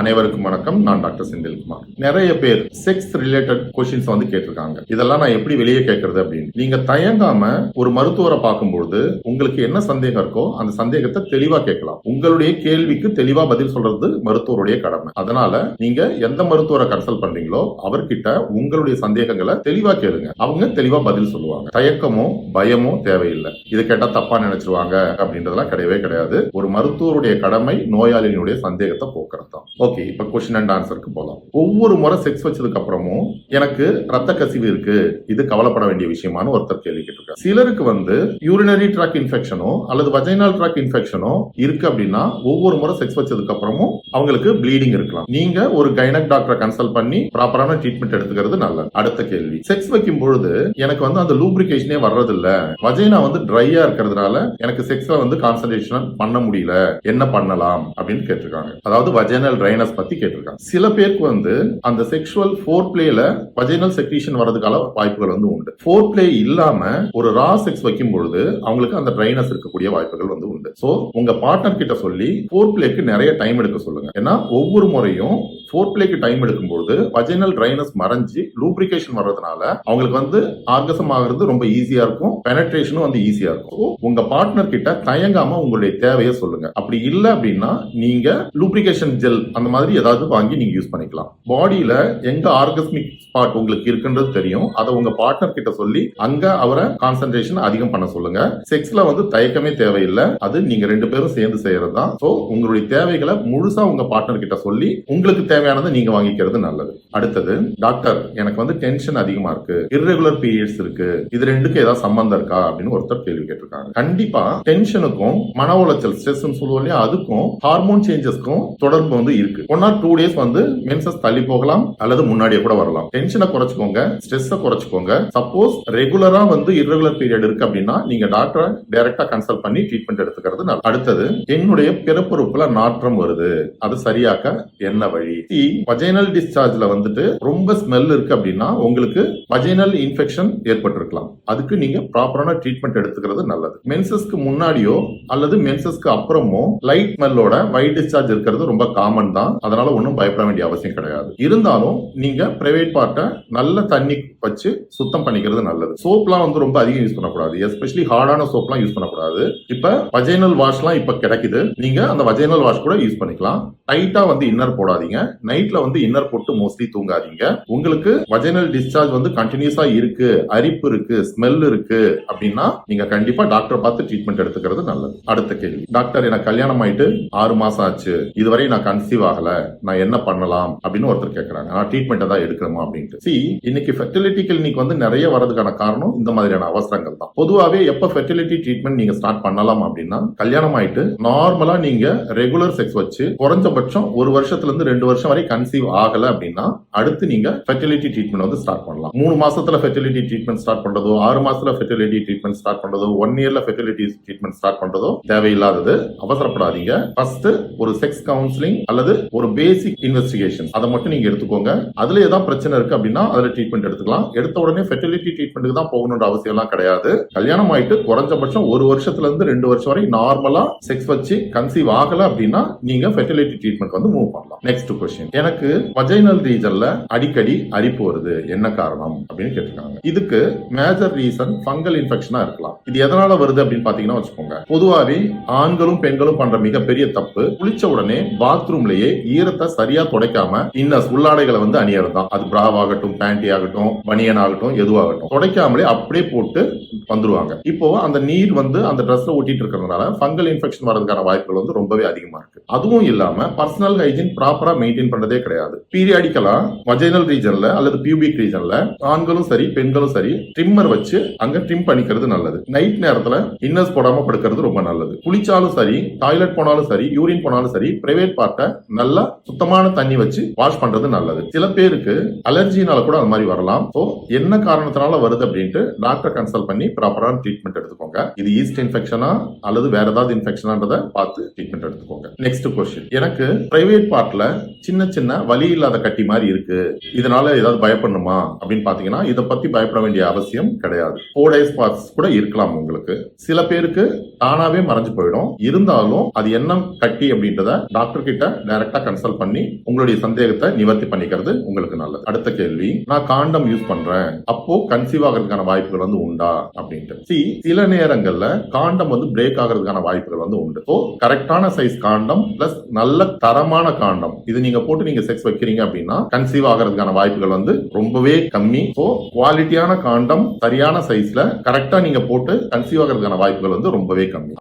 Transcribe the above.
அனைவருக்கும் வணக்கம். நான் டாக்டர் செந்தில்குமார். நிறைய பேர் செக்ஸ் ரிலேட்டட் கொஸ்டின்ஸ் வந்து கேட்டிருக்காங்க. இதெல்லாம் நான் எப்படி வெளியே கேட்கறது அப்படின்னு. நீங்க தயங்காம ஒரு மருத்துவரை பார்க்கும்பொழுது உங்களுக்கு என்ன சந்தேகம் இருக்கோ அந்த சந்தேகத்தை தெளிவா கேட்கலாம். உங்களுடைய கேள்விக்கு தெளிவா பதில் சொல்றது மருத்துவருடைய கடமை. அதனால நீங்க எந்த மருத்துவரை கன்சல்ட் பண்றீங்களோ அவர்கிட்ட உங்களுடைய சந்தேகங்களை தெளிவா கேளுங்க. அவங்க தெளிவா பதில் சொல்லுவாங்க. தயக்கமோ பயமோ தேவையில்லை. இது கேட்டா தப்பா நினைச்சிருவாங்க அப்படின்றதெல்லாம் கிடையவே கிடையாது. ஒரு மருத்துவருடைய கடமை நோயாளியினுடைய சந்தேகத்தை போக்குறது தான் ஓகே இப்ப கொஸ்டின் அண்ட் ஆன்சருக்கு போகலாம் ஒவ்வொரு முறை செக்ஸ் வச்சதுக்கு அப்புறமும் எனக்கு ரத்த கசிவு இருக்கு. இது கவலைப்பட வேண்டிய விஷயமானு ஒருத்தர் கேள்வி சிலருக்கு வந்து யூரினரி ட்ராக் இன்ஃபெக்ஷனோ அல்லது வஜைனல் ட்ராக் இன்ஃபெக்ஷனோ இருக்கு அப்படின்னா ஒவ்வொரு முறை செக்ஸ் வச்சதுக்கு அப்புறமும் அவங்களுக்கு ப்ளீடிங் இருக்கலாம். நீங்க ஒரு கைனக் டாக்டரை கன்சல்ட் பண்ணி ப்ராப்பரான ட்ரீட்மெண்ட் எடுத்துக்கிறது நல்லது. அடுத்த கேள்வி. செக்ஸ் வைக்கும் பொழுது எனக்கு வந்து அந்த லூப்ரிகேஷனே வர்றது இல்ல வஜைனா வந்து ட்ரையா இருக்கிறதுனால எனக்கு செக்ஸ்ல வந்து கான்சன்ட்ரேஷன் பண்ண முடியல. என்ன பண்ணலாம் அப்படின்னு கேட்டிருக்காங்க. அதாவது வஜைனல் ட்ரைனஸ் பத்தி கேட்டிருக்காங்க. சில பேருக்கு வந்து அந்த செக்ஷுவல் ஃபோர் பிளேல வஜைனல் செக்ரீஷன் வரதுக்கான வாய்ப்புகள் வந்து உண்டு. ஃபோர் பிளே இல்லாம ஒரு ஒரு ரா செக்ஸ் வைக்கும் பொழுது அவங்களுக்கு அந்த ட்ரைனஸ் இருக்கக்கூடிய வாய்ப்புகள் வந்து உண்டு. சோ உங்க பார்ட்னர் கிட்ட சொல்லி போர் பிளேக்கு நிறைய டைம் எடுக்க சொல்லுங்க. ஏன்னா ஒவ்வொரு முறையும் ஃபோர் பிளேக்கு டைம் எடுக்கும்போது வஜைனல் ட்ரைனஸ் மறைஞ்சு லூப்ரிகேஷன் வர்றதுனால அவங்களுக்கு வந்து ஆர்கசம் ஆகிறது ரொம்ப ஈஸியா இருக்கும். பெனட்ரேஷனும் வந்து ஈஸியா இருக்கும். உங்க பார்ட்னர் கிட்ட தயங்காம உங்களுடைய தேவையை சொல்லுங்க. அப்படி இல்ல அப்படின்னா நீங்க லூப்ரிகேஷன் ஜெல் அந்த மாதிரி ஏதாவது வாங்கி நீங்க யூஸ் பண்ணிக்கலாம். பாடியில எங்க ஆர்கஸ்மிக் ஸ்பாட் உங்களுக்கு இருக்குன்றது தெரியும். அதை உங்க பார்ட்னர் கிட்ட சொல்லி அங்க அவரை கான்சென்ட்ரேஷன் அதிகம் பண்ண சொல்லுங்க. செக்ஸ்ல வந்து தயக்கமே தேவையில்லை. அது நீங்க ரெண்டு பேரும் சேர்ந்து செய்யறது தான் ஸோ உங்களுடைய தேவைகளை முழுசா உங்க பார்ட்னர் கிட்ட சொல்லி உங்களுக்கு தேவையானதை நீங்க வாங்கிக்கிறது நல்லது. அடுத்தது டாக்டர் எனக்கு வந்து டென்ஷன் அதிகமா இருக்கு. இர்ரெகுலர் பீரியட்ஸ் இருக்கு. இது ரெண்டுக்கும் ஏதாவது சம்பந்தம் இருக்கா? அப்படின்னு ஒருத்தர் கேள்வி கேட்டிருக்காங்க கண்டிப்பா டென்ஷனுக்கும் மன உளைச்சல் ஸ்ட்ரெஸ் சொல்லுவோம் இல்லையா அதுக்கும் ஹார்மோன் சேஞ்சஸ்க்கும் தொடர்பு வந்து இருக்கு. ஒன் ஆர் டூ டேஸ் வந்து மென்சஸ் தள்ளி போகலாம் அல்லது முன்னாடியே கூட வரலாம். டென்ஷனை குறைச்சுக்கோங்க ஸ்ட்ரெஸ்ஸை குறைச்சுக்கோங்க. சப்போஸ் ரெகுலரா வந்து இர்ரெகுலர் பீரியட் இருக்கு அப்படின்னா நீங்க டாக்டரை டைரக்டா கன்சல்ட் பண்ணி ட்ரீட்மெண்ட் எடுத்துக்கிறது அடுத்தது என்னுடைய பிறப்புறுப்புல நாற்றம் வருது. அது சரியாக்க என்ன வழி? வஜைனல் டிஸ்சார்ஜ்ல வந்துட்டு ரொம்ப ஸ்மெல் இருக்கு அப்படின்னா உங்களுக்கு வஜைனல் இன்ஃபெக்ஷன் ஏற்பட்டிருக்கலாம். அதுக்கு நீங்க ப்ராப்பரான ட்ரீட்மெண்ட் எடுத்துக்கிறது நல்லது. மென்சஸ்க்கு முன்னாடியோ அல்லது மென்சஸ்க்கு அப்புறமோ லைட் ஸ்மெல்லோட வைட் டிஸ்சார்ஜ் இருக்கிறது ரொம்ப காமன் தான். அதனால ஒன்றும் பயப்பட வேண்டிய அவசியம் கிடையாது. இருந்தாலும் நீங்க பிரைவேட் பார்ட்டை நல்ல தண்ணி வச்சு சுத்தம் பண்ணிக்கிறது நல்லது. சோப்லாம் வந்து ரொம்ப அதிகம் யூஸ் பண்ணக்கூடாது. எஸ்பெஷலி ஹார்டான சோப்லாம் யூஸ் பண்ணக்கூடாது. இப்ப வஜைனல் வாஷ்லாம் இப்ப கிடைக்குது. நீங்க அந்த வஜைனல் வாஷ் கூட யூஸ் பண்ணிக்கலாம். டைட்டா வந்து இன்னர் போடாதீங்க. நைட்ல வந்து இன்னர் போட்டு மோஸ்ட்லி தூங்காதீங்க. உங்களுக்கு வஜைனல் டிஸ்சார்ஜ் வந்து கண்டினியூஸா இருக்கு அரிப்பு இருக்கு ஸ்மெல் இருக்கு அப்படின்னா நீங்க கண்டிப்பா டாக்டர் பார்த்து ட்ரீட்மெண்ட் எடுத்துக்கிறது நல்லது. அடுத்த கேள்வி. டாக்டர் எனக்கு கல்யாணம் ஆயிட்டு ஆறு மாசம் ஆச்சு. இதுவரை நான் கன்சீவ் ஆகல. நான் என்ன பண்ணலாம் அப்படின்னு ஒருத்தர் கேட்கறாங்க நான் ட்ரீட்மெண்ட் தான் எடுக்கணுமா அப்படின்ட்டு. சி இன்னைக்கு ஃபெர்டிலிட்டி கிளினிக் வந்து நிறைய வரதுக்கான காரணம் இந்த மாதிரியான அவசரங்கள் தான். பொதுவாகவே எப்ப ஃபெர்டிலிட்டி ட்ரீட்மெண்ட் நீங்க ஸ்டார்ட் பண்ணலாம் அப்படின்னா கல்யாணம் ஆயிட்டு நார்மலா நீங்க ரெகுலர் செக்ஸ் வச்சு குறைஞ்சபட்சம் ஒரு வருஷத்துல இருந்து ரெண்டு வருஷம் வரை கன்சீவ் ஆகல அப்படின்னா அடுத்து நீங்க ஃபெர்டிலிட்டி ட்ரீட்மெண்ட் வந்து ஸ்டார்ட் பண்ணலாம். மூணு மாசத்துல ஃபெர்டிலிட்டி ட்ரீட்மெண்ட் ஸ்டார்ட் பண்றதோ ஆறு மாசத்துல ஃபெர்டிலிட்டி ட்ரீட்மெண்ட் ஸ்டார்ட் பண்றதோ ஒன் இயர்ல ஃபெர்டிலிட்டி ட்ரீட்மெண்ட் ஸ்டார்ட் பண்றதோ தேவையில்லாதது அவசரப்படாதீங்க. ஃபர்ஸ்ட் ஒரு செக்ஸ் கவுன்சிலிங் அல்லது ஒரு பேசிக் இன்வெஸ்டிகேஷன் அதை மட்டும் நீங்க எடுத்துக்கோங்க. அதுல ஏதாவது பிரச்சனை இருக்கு அப்படின்னா அதுல ட்ரீட்மெண்ட் எடுத்துக்கலாம். எடுத்த உடனே ஃபெர்டிலிட்டி ட்ரீட்மெண்ட்டுக்கு தான் போகணுன்ற அவசியம் எல்லாம் கிடையாது. கல்யாணம் ஆயிட்டு குறைஞ்சபட்சம் ஒரு வருஷத்துல இருந்து ரெண்டு வருஷம் வரை நார்மலா செக்ஸ் வச்சு கன்சீவ் ஆகல அப்படின்னா நீங்க ஃபெர்டிலிட்டி ட்ரீட்மெண்ட் வந்து மூவ் பண்ணலாம். நெக்ஸ்ட் கொஸ்டின் எனக்கு வஜைனல் ரீஜன்ல அடிக்கடி அரிப்பு வருது. என்ன காரணம்? அப்படின்னு கேட்டிருக்காங்க. இதுக்கு மேஜர் ரீசன் ஃபங்கல் இன்ஃபெக்ஷனா இருக்கலாம். இது எதனால வருது அப்படின்னு பாத்தீங்கன்னா வச்சுக்கோங்க. பொதுவாகவே ஆண்களும் பெண்களும் பண்ற மிகப்பெரிய தப்பு குளிச்ச உடனே பாத்ரூம்லயே ஈரத்தை சரியா துடைக்காம இன்னஸ் உள்ளாடைகளை வந்து அணியறது தான் அது பிராவ் ஆகட்டும் பேண்டி ஆகட்டும் பனியன் ஆகட்டும் எதுவாகட்டும். துடைக்காமலே அப்படியே போட்டு வந்துருவாங்க. இப்போ அந்த நீர் வந்து அந்த ட்ரெஸ்ல ஒட்டிட்டு இருக்கிறதுனால ஃபங்கல் இன்ஃபெக்ஷன் வரதுக்கான வாய்ப்புகள் வந்து ரொம்பவே அதிகமா இருக்கு. அதுவும் இல்லாம பர்சனல் ஹைஜீன் ப்ராப்பரா மெயின்டைன் பண்றதே கிடையாது. பீரியாடிக்கலா வஜைனல் ரீஜன்ல அல்லது பியூபிக் ரீஜன்ல ஆண்களும் சரி பெண்களும் சரி ட்ரிம்மர் வச்சு அங்க ட்ரிம் பண்ணிக்கிறது நல்லது. நைட் நேரத்துல இன்னர்ஸ் போடாம படுக்கிறது ரொம்ப நல்லது. குளிச்சாலும் சரி டாய்லெட் போனாலும் சரி யூரின் போனாலும் சரி பிரைவேட் பார்ட்டை நல்லா சுத்தமான தண்ணி வச்சு வாஷ் பண்றது நல்லது. சில பேருக்கு அலர்ஜினால கூட அது மாதிரி வரலாம். ஸோ என்ன காரணத்தினால வருது அப்படின்ட்டு டாக்டர் கன்சல்ட் பண்ணி ப்ராப்பரான ட்ரீட்மெண்ட் எடுத்துக்கோங்க. இது ஈஸ்ட் இன்ஃபெக்ஷனா அல்லது வேற ஏதாவது இன்ஃபெக்ஷனான்றத பார்த்து ட்ரீட்மெண்ட் எடுத்துக்கோங்க. நெக்ஸ்ட் கொஸ்டின் எனக்கு பிரைவேட் பார்ட்ல சின்ன சின்ன வலி இல்லாத கட்டி மாதிரி இருக்கு. இதனால ஏதாவது பயப்படணுமா? அப்படின்னு பாத்தீங்கன்னா இதை பத்தி பயப்பட வேண்டிய அவசியம் கிடையாது. ஃபோர் டேஸ் பார்ட்ஸ் கூட இருக்கலாம் உங்களுக்கு. சில பேருக்கு தானாவே மறைஞ்சு போயிடும். இருந்தாலும் அது என்ன கட்டி அப்படின்றத டாக்டர் கிட்ட டைரக்டா கன்சல்ட் பண்ணி உங்களுடைய சந்தேகத்தை நிவர்த்தி பண்ணிக்கிறது உங்களுக்கு நல்லது. அடுத்த கேள்வி நான் காண்டம் யூஸ் பண்றேன். அப்போ கன்சீவ் ஆகிறதுக்கான வாய்ப்புகள் வந்து உண்டா? அப்படின்ட்டு. சி சில நேரங்கள்ல காண்டம் வந்து பிரேக் ஆகிறதுக்கான வாய்ப்புகள் வந்து உண்டு. ஸோ கரெக்டான சைஸ் காண்டம் பிளஸ் நல்ல தரமான காண்டம். இது நீங்க போட்டு நீங்க செக்ஸ் வைக்கிறீங்க அப்படின்னா கன்சீவ் ஆகிறதுக்கான வாய்ப்புகள் வந்து ரொம்பவே கம்மி. ஸோ குவாலிட்டியான காண்டம் சரியான சைஸ்ல கரெக்டா நீங்க போட்டு கன்சீவ் ஆகிறதுக்கான வாய்ப்புகள் வந்து ரொம்பவே கம்மி.